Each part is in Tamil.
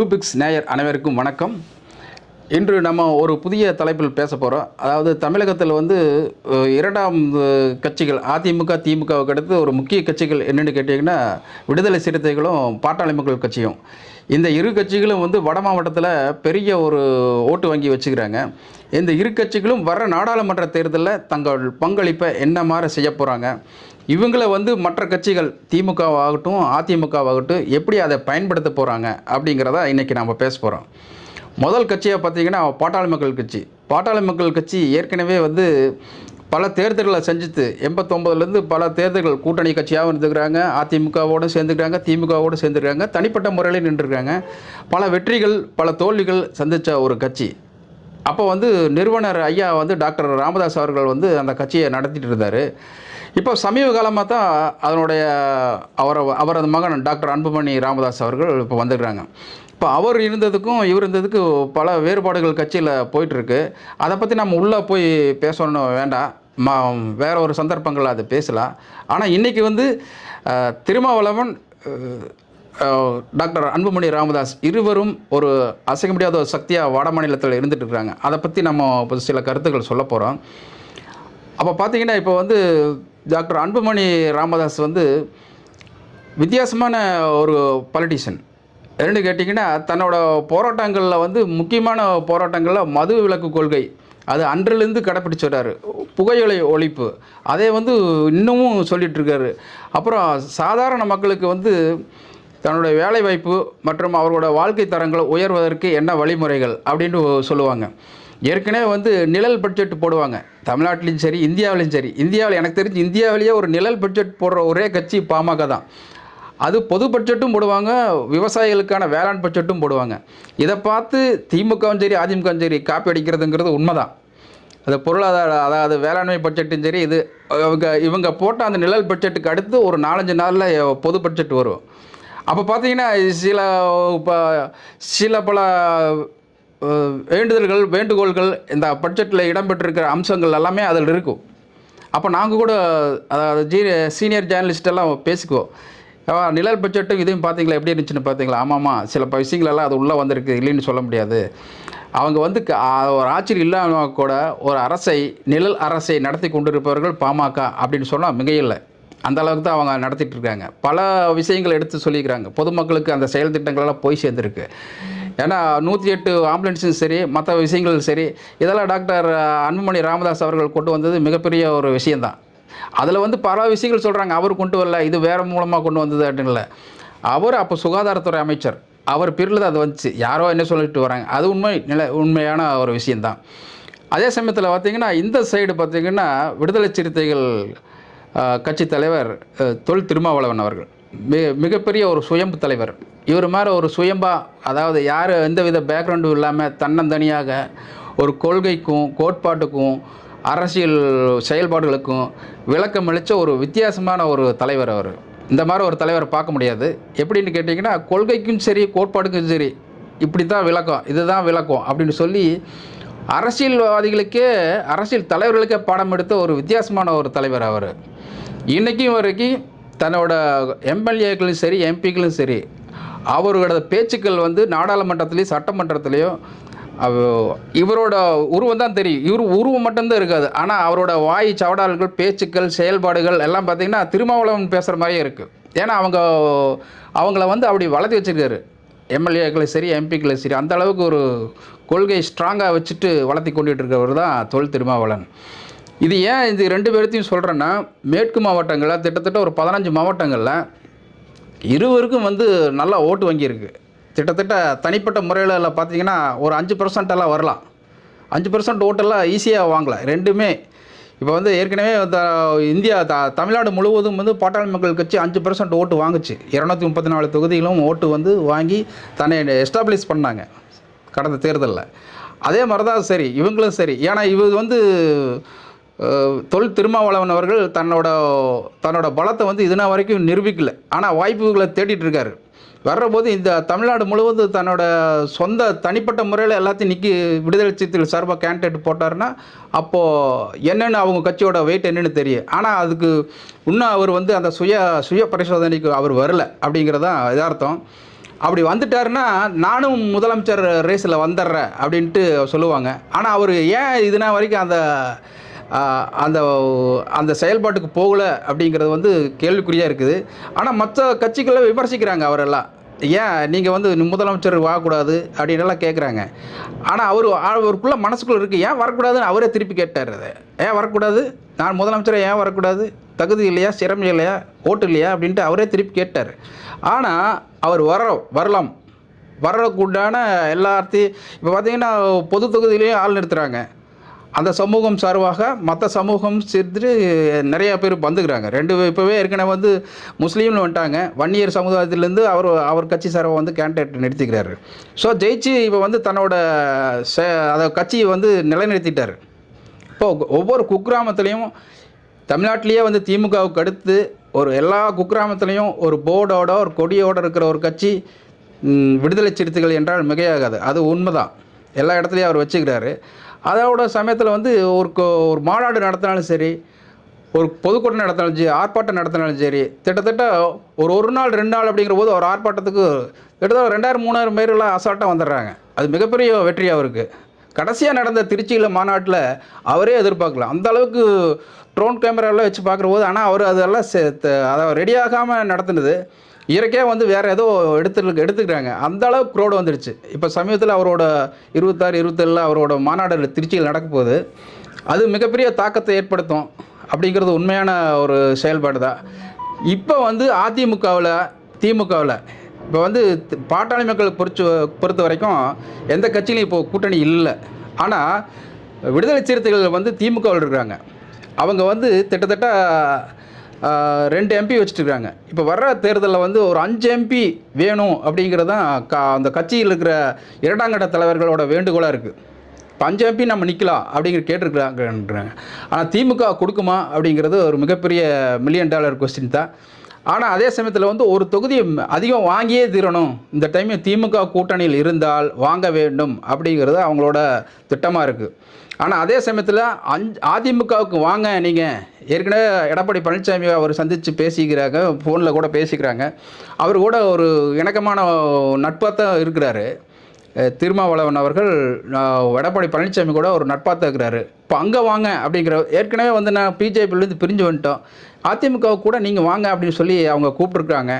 ரூபிக்ஸ் பிக்ஸ் நேயர் அனைவருக்கும் வணக்கம். இன்று நம்ம ஒரு புதிய தலைப்பில் பேச போகிறோம் அதாவது தமிழகத்தில் வந்து இரண்டாம் கட்சிகள் அதிமுக திமுகவுக்கு அடுத்து ஒரு முக்கிய கட்சிகள் என்னென்னு கேட்டிங்கன்னா விடுதலை சிறுத்தைகளும் பாட்டாளி மக்கள் கட்சியும். இந்த இரு கட்சிகளும் வந்து வட மாவட்டத்தில் பெரிய ஒரு ஓட்டு வங்கி வச்சுக்கிறாங்க. இந்த இரு கட்சிகளும் வர நாடாளுமன்ற தேர்தலில் தங்கள் பங்களிப்பை என்ன மாதிரி செய்ய போகிறாங்க இவங்கள வந்து மற்ற கட்சிகள் திமுகவாகட்டும் அதிமுகவாகட்டும் எப்படி அதை பயன்படுத்த போகிறாங்க அப்படிங்கிறத இன்றைக்கி நம்ம பேச போகிறோம் முதல் கட்சியை பார்த்தீங்கன்னா பாட்டாளி மக்கள் கட்சி. பாட்டாளி மக்கள் கட்சி ஏற்கனவே வந்து பல தேர்தல்களை சந்தித்து எண்பத்தொம்பதுலேருந்து பல தேர்தல்கள் கூட்டணி கட்சியாகவும் இருந்துக்கிறாங்க. அதிமுகவோடு சேர்ந்துக்கிறாங்க திமுகவோடு சேர்ந்துக்கிறாங்க. தனிப்பட்ட முறையில் நின்றுருக்காங்க பல வெற்றிகள் பல தோல்விகள் சந்தித்த ஒரு கட்சி. அப்போ வந்து நிறுவனர் ஐயா வந்து டாக்டர் ராமதாஸ் அவர்கள் வந்து அந்த கட்சியை நடத்திட்டு இருந்தார். இப்போ சமீப காலமாக தான் அதனுடைய அவரை அவரது மகன் டாக்டர் அன்புமணி ராமதாஸ் அவர்கள் இப்போ வந்துடுறாங்க இப்போ அவர் இருந்ததுக்கும் இவர் இருந்ததுக்கும் பல வேறுபாடுகள் கட்சியில் போயிட்டுருக்கு. அதை பற்றி நம்ம உள்ளே போய் பேசணும் வேண்டாம். ம வேற ஒரு சந்தர்ப்பங்கள் அது பேசலாம். ஆனால் இன்றைக்கி வந்து திருமாவளவன் டாக்டர் அன்புமணி ராமதாஸ் இருவரும் ஒரு அசைக்க முடியாத ஒரு சக்தியாக வட மாநிலத்தில் இருந்துட்டு இருக்காங்க. அதை பற்றி நம்ம இப்போ சில கருத்துக்கள் சொல்ல போகிறோம் அப்போ பார்த்தீங்கன்னா இப்போ வந்து டாக்டர் அன்புமணி ராமதாஸ் வந்து வித்தியாசமான ஒரு பொலிட்டிஷியன் என்னென்னு கேட்டிங்கன்னா தன்னோட போராட்டங்களில் வந்து முக்கியமான போராட்டங்களில் மது விலக்கு கொள்கை. அது அன்றிலிருந்து கடைப்பிடிச்சு வர்றாரு புகையிலை ஒழிப்பு. அதே வந்து இன்னமும் சொல்லிகிட்ருக்காரு அப்புறம் சாதாரண மக்களுக்கு வந்து தன்னுடைய வேலைவாய்ப்பு மற்றும் அவர்களோட வாழ்க்கை தரங்கள் உயர்வதற்கு என்ன வழிமுறைகள் அப்படின்னு சொல்லுவாங்க. ஏற்கனவே வந்து நிழல் பட்ஜெட் போடுவாங்க. தமிழ்நாட்டிலையும் சரி இந்தியாவிலையும் சரி. இந்தியாவில் எனக்கு தெரிஞ்சு இந்தியாவிலேயே ஒரு நிழல் பட்ஜெட் போடுற ஒரே கட்சி பாமக தான். அது பொது பட்ஜெட்டும் போடுவாங்க விவசாயிகளுக்கான வேளாண் பட்ஜெட்டும் போடுவாங்க. இதை பார்த்து திமுகவும் சரி அதிமுகவும் சரி காப்பி அடிக்கிறதுங்கிறது உண்மைதான். அது பொருளாதார அதாவது வேளாண்மை பட்ஜெட்டும் சரி இது இவங்க இவங்க போட்ட அந்த நிழல் பட்ஜெட்டுக்கு அடுத்து ஒரு நாலஞ்சு நாளில் பொது பட்ஜெட் வரும். அப்போ பார்த்தீங்கன்னா சில இப்போ சில பல வேண்டுதல்கள் வேண்டுகோள்கள் இந்த பட்ஜெட்டில் இடம்பெற்றிருக்கிற அம்சங்கள் எல்லாமே அதில் இருக்கும். அப்போ நாங்கள் கூட அதாவது ஜீ சீனியர் ஜேர்னலிஸ்டெல்லாம் பேசிக்குவோம். நிழல் பட்ஜெட்டும் இதையும் பார்த்தீங்களா எப்படி இருந்துச்சுன்னு பார்த்தீங்களா ஆமாம்மா சில ப விஷயங்களெல்லாம் அது உள்ளே வந்திருக்கு இல்லைன்னு சொல்ல முடியாது. அவங்க வந்து க- ஒரு ஆட்சியில் இல்லாமல் கூட ஒரு அரசை நிழல் அரசை நடத்தி கொண்டிருப்பவர்கள் பாமக அப்படின்னு சொன்னால் மிகையில்லை. அந்த அளவுக்கு தான் அவங்க நடத்திட்டு இருக்காங்க. பல விஷயங்கள் எடுத்து சொல்லிக்கிறாங்க பொதுமக்களுக்கு அந்த செயல் திட்டங்களெல்லாம் போய் சேர்ந்துருக்கு. ஏன்னா நூற்றி எட்டு ஆம்புலன்ஸும் சரி மற்ற விஷயங்களும் சரி இதெல்லாம் டாக்டர் அன்புமணி ராமதாஸ் அவர்கள் கொண்டு வந்தது மிகப்பெரிய ஒரு விஷயந்தான் அதில் வந்து பல விஷயங்கள் சொல்கிறாங்க அவர் கொண்டு வரல இது வேறு மூலமாக கொண்டு வந்தது அப்படின்னு இல்லை அவர் அப்போ சுகாதாரத்துறை அமைச்சர். அவர் பேரில் தான் அது வந்துச்சு. யாரோ என்ன சொல்லிட்டு வராங்க. அது உண்மை நில உண்மையான ஒரு விஷயந்தான் அதே சமயத்தில் பார்த்தீங்கன்னா இந்த சைடு பார்த்திங்கன்னா விடுதலை சிறுத்தைகள் கட்சி தலைவர் தொல் திருமாவளவன் அவர்கள். மிக மிகப்பெரிய ஒரு சுயம்பு தலைவர். இவர் மாதிரி ஒரு சுயம்பா அதாவது யார் எந்தவித பேக்ரவுண்டும் இல்லாமல் தன்னந்தனியாக ஒரு கொள்கைக்கும் கோட்பாட்டுக்கும் அரசியல் செயல்பாடுகளுக்கும் விளக்கம் அளித்த ஒரு வித்தியாசமான ஒரு தலைவர் அவர். இந்த மாதிரி ஒரு தலைவரை பார்க்க முடியாது. எப்படின்னு கேட்டிங்கன்னா கொள்கைக்கும் சரி கோட்பாடுக்கும் சரி இப்படி தான் விளக்கம் இதுதான் விளக்கம் அப்படின்னு சொல்லி அரசியல்வாதிகளுக்கே அரசியல் தலைவர்களுக்கே பாடம் எடுத்த ஒரு வித்தியாசமான ஒரு தலைவர் அவர். இன்றைக்கும் வரைக்கும் தன்னோட எம்எல்ஏக்களும் சரி எம்பிக்களும் சரி அவர்களோட பேச்சுக்கள் வந்து நாடாளுமன்றத்துலேயும் சட்டமன்றத்துலேயும் இவரோட உருவம் தான் தெரியும். இவர் உருவம் மட்டும்தான் இருக்காது. ஆனால் அவரோட வாய் சவடால்கள் பேச்சுக்கள் செயல்பாடுகள் எல்லாம் பார்த்திங்கன்னா திருமாவளவன் பேசுகிற மாதிரியே இருக்குது ஏன்னா அவங்க அவங்கள வந்து அப்படி வளர்த்தி வச்சுருக்காரு. எம்எல்ஏக்களை சரி எம்பிக்களை சரி அந்த அளவுக்கு ஒரு கொள்கை ஸ்ட்ராங்காக வச்சுட்டு வளர்த்தி கொண்டுகிட்டு இருக்கவர் தான் தொல் திருமாவளன். இது ஏன் இது ரெண்டு பேர்த்தையும் சொல்கிறேன்னா மேற்கு மாவட்டங்களில் கிட்டத்தட்ட ஒரு பதினஞ்சு மாவட்டங்களில் இருவருக்கும் வந்து நல்லா ஓட்டு வங்கி இருக்குது கிட்டத்தட்ட தனிப்பட்ட முறையில் எல்லாம் பார்த்தீங்கன்னா ஒரு அஞ்சு பர்சன்டெல்லாம் வரலாம். அஞ்சு பர்சன்ட் ஓட்டெல்லாம் ஈஸியாக வாங்கலாம் ரெண்டுமே இப்போ வந்து ஏற்கனவே த- இந்தியா த தமிழ்நாடு முழுவதும் வந்து பாட்டாளி மக்கள் கட்சி அஞ்சு பர்சன்ட் ஓட்டு வாங்குச்சு. இரநூத்தி முப்பத்தி நாலு தொகுதிகளும் ஓட்டு வந்து வாங்கி தன்னை எஸ்டாப்ளிஷ் பண்ணாங்க. கடந்த தேர்தலில். அதே மாதிரி தான் சரி இவங்களும் சரி. ஏன்னா இவர் வந்து தொழில் தொல் திருமாவளவன் அவர்கள் தன்னோட தன்னோட பலத்தை வந்து இதுனா வரைக்கும் நிரூபிக்கலை. ஆனால் வாய்ப்புகளை தேடிட்டு இருக்காரு. வர்றபோது இந்த தமிழ்நாடு முழுவதும் தன்னோட சொந்த தனிப்பட்ட முறையில் எல்லாத்தையும் நிற்கி விடுதலை சிறுத்தைகள் சார்பாக கேண்டிடேட் போட்டாருன்னா அப்போது என்னென்னு அவங்க கட்சியோட வெயிட் என்னென்னு தெரியும். ஆனால் அதுக்கு இன்னும் அவர் வந்து அந்த சுய சுய பரிசோதனைக்கு அவர் வரல அப்படிங்கிறது தான் யதார்த்தம். அப்படி வந்துட்டாருன்னா நானும் முதலமைச்சர் ரேஸில் வந்துடுறேன் அப்படின்ட்டு சொல்லுவாங்க. ஆனால் அவர் ஏன் இதுனா வரைக்கும் அந்த அந்த அந்த செயல்பாட்டுக்கு போகலை அப்படிங்கிறது வந்து கேள்விக்குறியாக இருக்குது. ஆனால் மற்ற கட்சிகளை விமர்சிக்கிறாங்க அவரெல்லாம். ஏன் நீங்கள் வந்து முதலமைச்சர் வாங்கக்கூடாது அப்படின்னுலாம் கேட்குறாங்க ஆனால் அவர் அவருக்குள்ளே மனசுக்குள்ளே இருக்குது ஏன் வரக்கூடாதுன்னு அவரே திருப்பி கேட்டார் அதை. ஏன் வரக்கூடாது? நான் முதலமைச்சரை ஏன் வரக்கூடாது? தகுதி இல்லையா? சிரமம் இல்லையா? ஓட்டு இல்லையா? அப்படின்ட்டு அவரே திருப்பி கேட்டார். ஆனால் அவர் வர வரலாம். வரக்கூடான எல்லாத்தையும் இப்போ பார்த்தீங்கன்னா பொது தொகுதியிலையும் ஆள் நிறுத்துகிறாங்க அந்த சமூகம் சார்பாக மற்ற சமூகம் சேர்த்துட்டு நிறையா பேர் வந்துக்கிறாங்க. ரெண்டு இப்போவே ஏற்கனவே வந்து முஸ்லீம்னு வந்துட்டாங்க. வன்னியர் சமுதாயத்திலேருந்து அவர் அவர் கட்சி சார்பாக வந்து கேண்டிடேட் நிறுத்திக்கிறாரு. ஸோ ஜெயிச்சு இப்போ வந்து தன்னோட ச அதை கட்சியை வந்து நிலைநிறுத்திட்டார். இப்போ ஒவ்வொரு குக்கிராமத்துலேயும் தமிழ்நாட்டிலேயே வந்து திமுகவுக்கு அடுத்து ஒரு எல்லா குக்கிராமத்துலேயும் ஒரு போர்டோட ஒரு கொடியோட இருக்கிற ஒரு கட்சி விடுதலை சிறுத்தைகள் என்றால் மிகையாகாது. அது உண்மைதான். எல்லா இடத்துலையும் அவர் வச்சுக்கிறாரு. அதோட சமயத்தில் வந்து ஒரு ஒரு மாநாடு நடத்தினாலும் சரி ஒரு பொதுக்கூட்டம் நடத்தினாலும் சரி ஆர்ப்பாட்டம் நடத்தினாலும் சரி கிட்டத்தட்ட ஒரு ஒரு நாள் ரெண்டு நாள் அப்படிங்கிற போது ஒரு ஆர்ப்பாட்டத்துக்கு கிட்டத்தட்ட ரெண்டாயிரம் மூணாயிரம் பேரெல்லாம் அசால்ட்டாக வந்துடுறாங்க. அது மிகப்பெரிய வெற்றி அவருக்கு. கடைசியாக நடந்த திருச்சியில் மாநாட்டில் அவரே எதிர்பார்க்கலாம் அந்த அளவுக்கு ட்ரோன் கேமராலாம் வச்சு பார்க்குற போது ஆனால் அவர் அதெல்லாம் சே- அதை ரெடியாகாமல் நடத்துனது. இயற்கையாக வந்து வேறு ஏதோ எடுத்து எடுத்துக்கிறாங்க. அந்த அளவுக்கு க்ரௌடு வந்துடுச்சு இப்போ சமீபத்தில் அவரோட இருபத்தாறு இருபத்தேழில் அவரோட மாநாடு திருச்சியில் நடக்க போகுது. அது மிகப்பெரிய தாக்கத்தை ஏற்படுத்தும் அப்படிங்கிறது உண்மையான ஒரு செயல்பாடு தான் இப்போ வந்து அதிமுகவில் திமுகவில் இப்போ வந்து பாட்டாளி மக்கள் பொறுத்து பொறுத்த வரைக்கும் எந்த கட்சியிலையும் இப்போது கூட்டணி இல்லை. ஆனால் விடுதலை சிறுத்தைகள் வந்து திமுகவில் இருக்கிறாங்க. அவங்க வந்து கிட்டத்தட்ட ரெண்டு எம்பி வச்சுட்டுருக்காங்க இப்போ வர்ற தேர்தலில் வந்து ஒரு அஞ்சு எம்பி வேணும் அப்படிங்கிறது தான் க அந்த கட்சியில் இருக்கிற இரண்டாம் கட்ட தலைவர்களோட வேண்டுகோளாக இருக்குது இப்போ அஞ்சு எம்பி நம்ம நிற்கலாம் அப்படிங்கிற கேட்டிருக்கிறாங்கன்றாங்க. ஆனால் திமுக கொடுக்குமா அப்படிங்கிறது ஒரு மிகப்பெரிய மில்லியன் டாலர் கொஸ்டின் தான். ஆனால் அதே சமயத்தில் வந்து ஒரு தொகுதி அதிகம் வாங்கியே தீரணும். இந்த டைம் திமுக கூட்டணியில் இருந்தால் வாங்க வேண்டும் அப்படிங்கிறது அவங்களோட திட்டமாக இருக்குது ஆனால் அதே சமயத்தில் அஞ் அதிமுகவுக்கு வாங்க நீங்கள் ஏற்கனவே எடப்பாடி பழனிசாமி அவர் சந்தித்து பேசிக்கிறாங்க ஃபோனில் கூட பேசிக்கிறாங்க. அவர் கூட ஒரு இணக்கமான நட்பாக தான் இருக்கிறாரு. திருமாவளவன் அவர்கள் வடப்பாடி எடப்பாடி பழனிசாமி கூட ஒரு நட்பாக தான் இருக்கிறாரு. இப்போ அங்கே வாங்க அப்படிங்கிற ஏற்கனவே வந்து நான் பிஜேபியிலேருந்து பிரிஞ்சு வந்துட்டோம். அதிமுக கூட நீங்கள் வாங்க அப்படின்னு சொல்லி அவங்க கூப்பிட்ருக்காங்க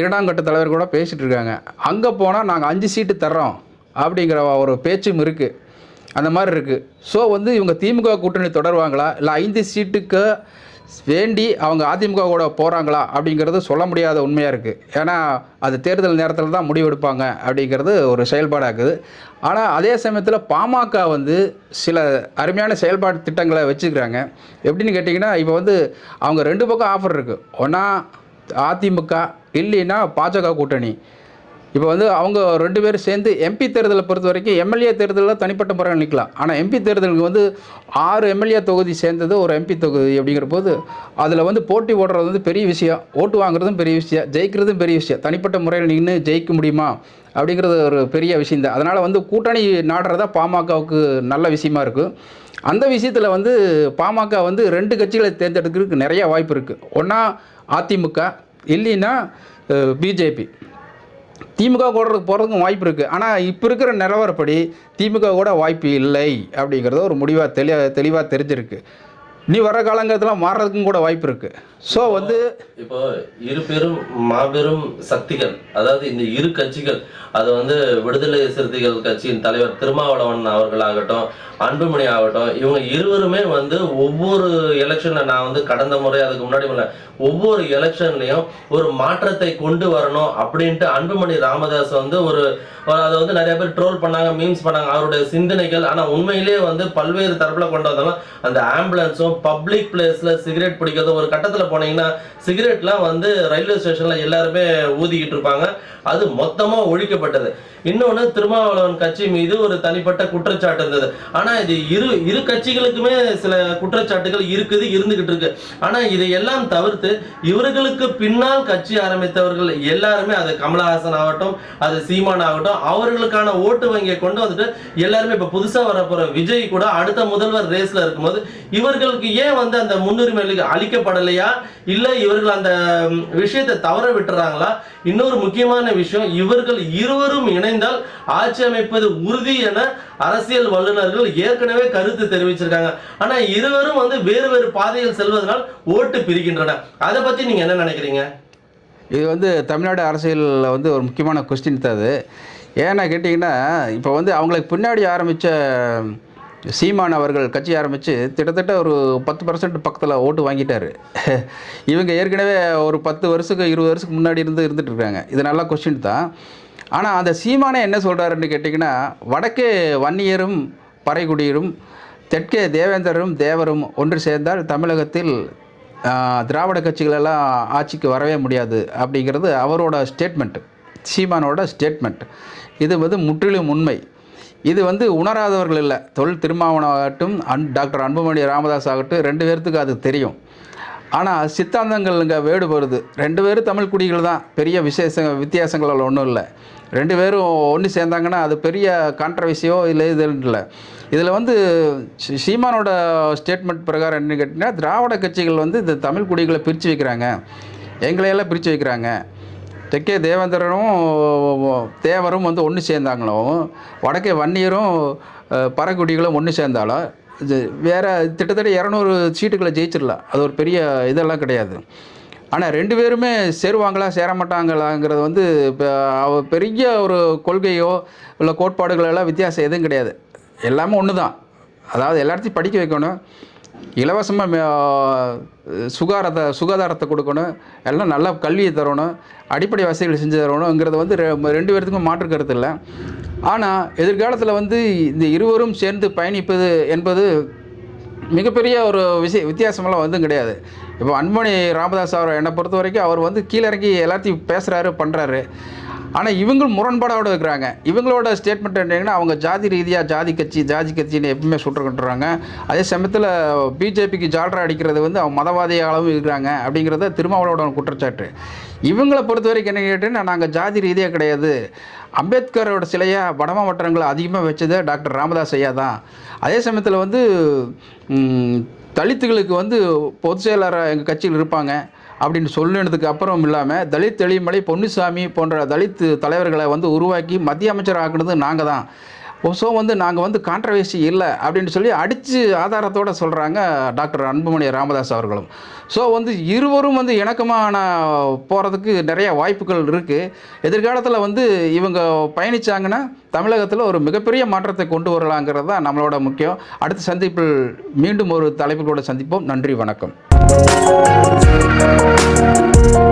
இரண்டாம் கட்ட தலைவர் கூட பேசிகிட்டு இருக்காங்க. அங்கே போனால் நாங்கள் அஞ்சு சீட்டு தர்றோம் அப்படிங்கிற ஒரு பேச்சும் இருக்குது அந்த மாதிரி இருக்குது ஸோ வந்து இவங்க திமுக கூட்டணி தொடருவாங்களா? இல்லை ஐந்து சீட்டுக்கு வேண்டி அவங்க அதிமுக கூட போகிறாங்களா அப்படிங்கிறது சொல்ல முடியாத உண்மையாக இருக்குது ஏன்னா அது தேர்தல் நேரத்தில் தான் முடிவெடுப்பாங்க அப்படிங்கிறது ஒரு செயல்பாடாக இருக்குது ஆனால் அதே சமயத்தில் பாமக வந்து சில அருமையான செயல்பாடு திட்டங்களை வச்சுக்கிறாங்க. எப்படின்னு கேட்டிங்கன்னா இப்போ வந்து அவங்க ரெண்டு பக்கம் ஆஃபர் இருக்குது ஒன்றா அதிமுக இல்லைன்னா பாஜக கூட்டணி. இப்போ வந்து அவங்க ரெண்டு பேரும் சேர்ந்து எம்பி தேர்தலை பொறுத்த வரைக்கும் எம்எல்ஏ தேர்தலில் தனிப்பட்ட முறையில் நிற்கலாம். ஆனால் எம்பி தேர்தலுக்கு வந்து ஆறு எம்எல்ஏ தொகுதி சேர்ந்தது ஒரு எம்பி தொகுதி அப்படிங்கிற போது அதில் வந்து போட்டி ஓடுறது வந்து பெரிய விஷயம். ஓட்டு வாங்குறதும் பெரிய விஷயம். ஜெயிக்கிறதும் பெரிய விஷயம். தனிப்பட்ட முறையில் நின்று ஜெயிக்க முடியுமா அப்படிங்கிறது ஒரு பெரிய விஷயம் தான். அதனால் வந்து கூட்டணி நாடுறதா பாமகவுக்கு நல்ல விஷயமா இருக்குது அந்த விஷயத்தில் வந்து பாமக வந்து ரெண்டு கட்சிகளை தேர்ந்தெடுக்கிறதுக்கு நிறைய வாய்ப்பு இருக்குது ஒன்றா அதிமுக இல்லைன்னா பிஜேபி திமுக கூட போகிறதுக்கும் வாய்ப்பு இருக்குது ஆனால் இப்போ இருக்கிற நிலவரப்படி திமுக கூட வாய்ப்பு இல்லை அப்படிங்கிறது ஒரு முடிவாக தெளி தெளிவாக தெரிஞ்சிருக்கு. நீ வர காலங்கத்தில் மாறுறதுக்கும் கூட வாய்ப்பு இருக்கு. ஸோ வந்து இப்போ இரு பெரும் மாபெரும் சக்திகள் அதாவது இந்த இரு கட்சிகள் அது வந்து விடுதலை சிறுத்தைகள் கட்சியின் தலைவர் திருமாவளவன் அவர்களாகட்டும் அன்புமணி ஆகட்டும் இவங்க இருவருமே வந்து ஒவ்வொரு எலெக்ஷன்ல நான் வந்து கடந்த முறை அதுக்கு முன்னாடி இல்ல, ஒவ்வொரு எலெக்ஷன்லயும் ஒரு மாற்றத்தை கொண்டு வரணும் அப்படின்ட்டு அன்புமணி ராமதாஸ் வந்து ஒரு ஒரு அதை வந்து நிறைய பேர் ட்ரோல் பண்ணாங்க மீம்ஸ் பண்ணாங்க அவருடைய சிந்தனைகள். ஆனா உண்மையிலேயே வந்து பல்வேறு தரப்புல கொண்டு வந்தாலும் அந்த ஆம்புலன்ஸும் பப்ளிக் பிளேஸில் சிகரெட் பிடிக்கிறது. ஒரு கட்டத்தில் போனீங்கன்னா சிகரெட்லாம் வந்து ரயில்வே ஸ்டேஷனில் எல்லாருமே ஊதிக்கிட்டு இருப்பாங்க. அது மொத்தமா ஒழிக்கப்பட்டது. இன்னொன்னு திருமாவளவன் கட்சி மீது ஒரு தனிப்பட்ட குற்றச்சாட்டு இருந்தது. ஆனா இது இரு இரு கட்சிகளுக்குமே சில குற்றச்சாட்டுகள் இருக்குது இருந்துகிட்டு இருக்கு. ஆனா இதையெல்லாம் தவிர்த்து இவர்களுக்கு பின்னால் கட்சி ஆரம்பித்தவர்கள் எல்லாருமே அது கமலஹாசன் ஆகட்டும் அது சீமான் ஆகட்டும் அவர்களுக்கான ஓட்டு வங்கியை கொண்டு வந்துட்டு எல்லாருமே இப்ப புதுசா வர விஜய் கூட அடுத்த முதல்வர் ரேஸ்ல இருக்கும்போது இவர்களுக்கு ஏன் வந்து அந்த முன்னுரிமைகளுக்கு அளிக்கப்படலையா? இல்ல இவர்கள் அந்த விஷயத்தை தவற விட்டுறாங்களா? இன்னொரு முக்கியமான விஷயம் இவர்கள் இருவரும் இணைந்தால் ஆட்சி அமைப்பது உறுதி என அரசியல் வல்லுநர்கள் ஏற்கனவே கருத்து தெரிவிச்சிருக்காங்க. ஆனா இருவரும் வந்து வேறு வேறு பாதையில் செல்வதனால் ஓட்டு பிரிக்கின்றன அதை பத்தி நீங்க என்ன நினைக்கிறீங்க? இது வந்து தமிழ்நாடு அரசியலில் வந்து ஒரு முக்கியமான கொஸ்டின் தான் அது ஏன்னா கேட்டிங்கன்னா இப்போ வந்து அவங்களுக்கு பின்னாடி ஆரம்பித்த சீமான் அவர்கள் கட்சி ஆரம்பித்து கிட்டத்தட்ட ஒரு பத்து பர்சன்ட் பக்கத்தில் ஓட்டு வாங்கிட்டார். இவங்க ஏற்கனவே ஒரு பத்து வருஷத்துக்கு இருபது வருஷத்துக்கு முன்னாடி இருந்து இருந்துட்டு இருக்காங்க. இது நல்லா கொஸ்டின் தான். ஆனால் அந்த சீமானே என்ன சொல்கிறாருன்னு கேட்டிங்கன்னா வடக்கே வன்னியரும் பறைகுடியரும் தெற்கே தேவேந்தரும் தேவரும் ஒன்று சேர்ந்தால் தமிழகத்தில் திராவிட கட்சிகளெல்லாம் ஆட்சிக்கு வரவே முடியாது அப்படிங்கிறது அவரோட ஸ்டேட்மெண்ட் சீமானோட ஸ்டேட்மெண்ட் இது வந்து முற்றிலும் உண்மை. இது வந்து உணராதவர்கள் இல்லை. தொல் திருமாவனம் ஆகட்டும் அன் டாக்டர் அன்புமணி ராமதாஸ் ஆகட்டும் ரெண்டு பேர்த்துக்கு அது தெரியும். ஆனால் சித்தாந்தங்கள் இங்கே வருது ரெண்டு பேரும் தமிழ் குடிகள் தான். பெரிய விசேஷ வித்தியாசங்கள் ஒன்றும் இல்லை. ரெண்டு பேரும் ஒன்று சேர்ந்தாங்கன்னா அது பெரிய கான்ட்ரவர்சியோ இல்லை இது இல்லை. இதில் வந்து சீமானோட ஸ்டேட்மெண்ட் பிரகாரம் என்ன கேட்டிங்கன்னா திராவிட கட்சிகள் வந்து இந்த தமிழ் குடிகளை பிரித்து வைக்கிறாங்க. எங்களையெல்லாம் பிரித்து வைக்கிறாங்க. தெற்கே தேவேந்திரனும் தேவரும் வந்து ஒன்று சேர்ந்தாங்களும். வடக்கே வன்னியரும் பறக்குடிகளும் ஒன்று சேர்ந்தாலும் இது வேறு கிட்டத்தட்ட இரநூறு சீட்டுகளை ஜெயிச்சிடலாம். அது ஒரு பெரிய இதெல்லாம் கிடையாது. ஆனால் ரெண்டு பேருமே சேருவாங்களா சேர மாட்டாங்களாங்கிறது வந்து இப்போ பெரிய ஒரு கொள்கையோ இல்லை கோட்பாடுகளெல்லாம் வித்தியாசம் எதுவும் கிடையாது. எல்லாமே ஒன்று தான் அதாவது எல்லாத்தையும் படிக்க வைக்கணும். இலவசமாக சுகாரத்தை சுகாதாரத்தை கொடுக்கணும். எல்லாம் நல்ல கல்வியை தரணும். அடிப்படை வசதிகள் செஞ்சு தரணுங்கிறது வந்து ரெண்டு பேர்த்துக்கும் மாற்று கருத்து இல்லை. ஆனால் எதிர்காலத்தில் வந்து இந்த இருவரும் சேர்ந்து பயணிப்பது என்பது மிகப்பெரிய ஒரு விஷய வித்தியாசமெல்லாம் வந்து கிடையாது. இப்போ அன்புமணி ராமதாஸ் அவர் என்னை பொறுத்த வரைக்கும் அவர் வந்து கீழே இறங்கி எல்லாத்தையும் பேசுகிறாரு பண்ணுறாரு ஆனால் இவங்க முரண்பாடோடு இருக்கிறாங்க. இவங்களோட ஸ்டேட்மெண்ட் என்னங்கன்னா அவங்க ஜாதி ரீதியாக ஜாதி கட்சி ஜாதி கட்சின்னு எப்பவுமே சுட்டுக்கிட்டுறாங்க. அதே சமயத்தில் பிஜேபிக்கு ஜால்ரா அடிக்கிறது வந்து அவங்க மதவாதியாகவும் இருக்கிறாங்க அப்படிங்கிறத திருமாவளவோட குற்றச்சாட்டு. இவங்களை பொறுத்த வரைக்கும் என்ன கேட்டேன்னா நாங்கள் ஜாதி ரீதியாக கிடையாது. அம்பேத்கரோட சிலையை வட மாவட்டங்களை அதிகமாக வச்சது டாக்டர் ராமதாஸ் ஐயா தான். அதே சமயத்தில் வந்து தலித்துகளுக்கு வந்து பொதுச் செயலாளராக எங்கள் கட்சியில் இருப்பாங்க. அப்படின்னு சொல்லினதுக்கு அப்புறம் இல்லாமல் தலித் எளிமலை பொன்னுசாமி போன்ற தலித் தலைவர்களை வந்து உருவாக்கி மத்திய அமைச்சர் ஆக்குனது நாங்கள் தான் ஸோ வந்து நாங்கள் வந்து கான்ட்ரவர்சி இல்லை அப்படின்னு சொல்லி அடித்து ஆதாரத்தோடு சொல்கிறாங்க டாக்டர் அன்புமணி ராமதாஸ் அவர்களும். ஸோ வந்து இருவரும் வந்து இணக்கமான போகிறதுக்கு நிறைய வாய்ப்புகள் இருக்குது எதிர்காலத்தில் வந்து இவங்க பயணிச்சாங்கன்னா தமிழகத்தில் ஒரு மிகப்பெரிய மாற்றத்தை கொண்டு வரலாங்கிறது தான் நம்மளோட முக்கியம். அடுத்த சந்திப்பில் மீண்டும் ஒரு தலைப்புகளோட சந்திப்போம். நன்றி வணக்கம். Thank you.